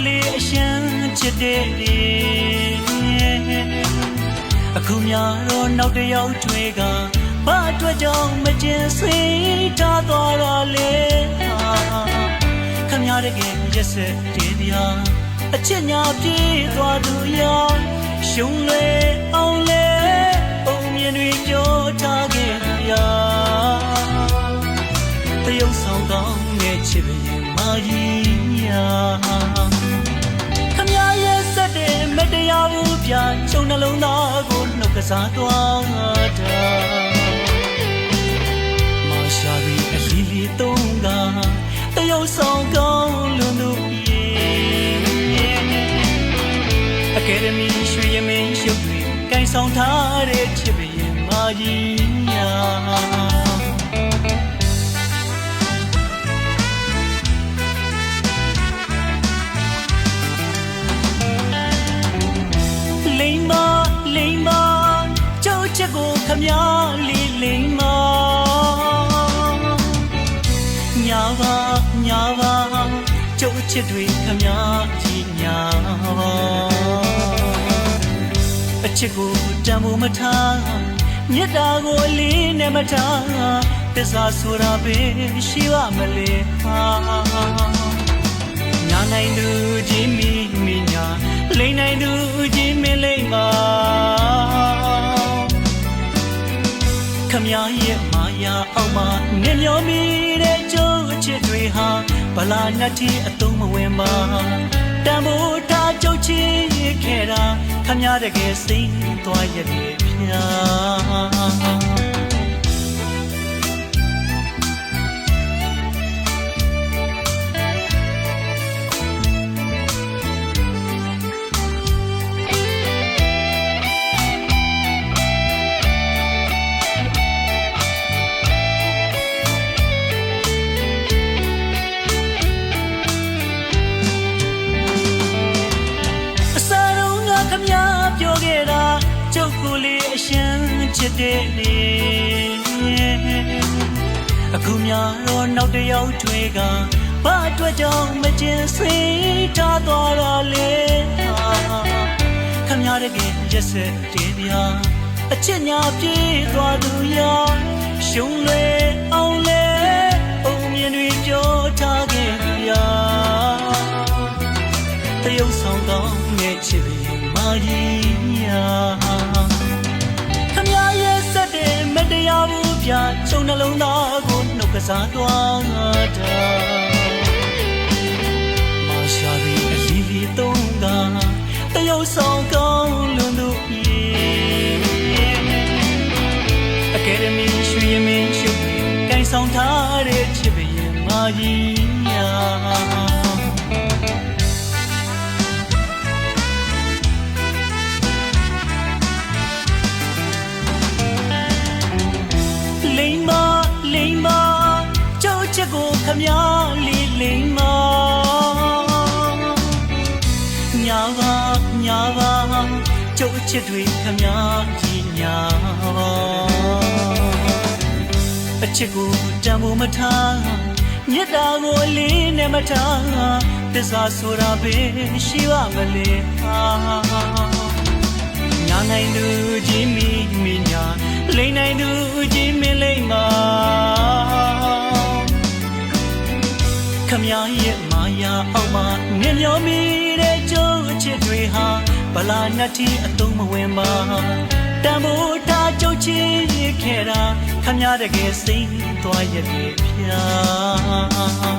ကိုလေးအရှမ်းချစ်တဲ့အခုများတော့နောက်တစ်ယောက်တွေကဘာအတွက်ကြောင့်မကျင်စိတ်ထားသွားတာလဲဟာခမရတဲ့ကရက်စက်တဲ့ဗျာအချစ်ညာပြေးသွားသူရောရှုံးလေအောင်လေအုံမြင်တွေပြောထားခဲ့သူရာတရုပ်ဆောင်ကောင်းတဲ့ချစ်ရင်မာကြီးယာ နှလုံးသားကိုနှုတ်ကစားသွားတာမရှာပြီးအလီလီတုံးကတရုပ်ဆောင်ကောင်းလွန်သူရဲ့အကယ်ဒမီရွှေရမင်းရုပ်တွေကိုင်ဆောင်ထားတဲ့ချစ်ပရင်မာကြီးညာ မလေးလိမ္မာညာပါညာပါကျုပ်ချစ်တွေခမကြီးညာပါအချစ်ကိုတန်ဖို့မထားမေတ္တာကိုအလေးနဲ့မထားသစ္စာဆိုတာပဲရှိရမလဲဟာညာနိုင်သူချင်းမိမိညာလိမ့်နိုင်သူချင်းမလိမ့်ပါ မရဲ့မာယာအောက်မှာနေမျောမိတဲ့ကြိုးအချစ်တွေဟာဗလာနှတ်တီအတုံးမဝင်ပါတန်ဖို့ထားကြုတ်ချင်ခဲ့တာခမတကယ်စိတ်သွားရတဲ့ဖြာ ကျုပ်ကိုလေးအရှမ်းချစ်တဲ့နေအခုများတော့နောက်တစ်ယောက်တွေကဘာအတွက်ကြောင့်မကျင်စိတ်ထားသွားတာလဲခမရတဲ့ရက်စက်တဲ့ဗျာအချစ်ညာပြေးသွားသူရောရှုံးလေအောင်လေအုံမြင်တွေပြောထားခဲ့သူရာတရုပ်ဆောင်ကောင်းရဲ့ချစ်ပြီးမာကြီးယာ ပြချုံနှလုံးသားကိုနှုတ်ကစားသွားတာမရှာပြီးအလီလီတုံးကတရုပ်ဆောင်ကောင်းလွန်သူရဲ့အကယ်ဒမီရွှေရမင်းရှုပ်ပြီးကိုင်ဆောင်ထားတဲ့ချစ်ပြီးမာကြီးယာ မလေးလိမ္မာညာပါညာပါကြောက်ချက်တွေခမကြီးညာပါအချစ်ကိုတန်ဖို့မထားမေတ္တာကိုအလေးနဲ့မထားသစ္စာဆိုတာပဲရှိရမလဲဟာညာနိုင်သူချင်းမိမိညာ ခမရဲ့မာယာအောက်မှာမြင်မျောမိတဲ့ကြိုးအချစ်တွေဟာဗလာနှတ်တီအတုံးမဝင်ပါတန်ဖို့ထားကြုတ်ချင်ခဲ့တာခမတကယ်စိတ်သွားရဲ့ဖြာ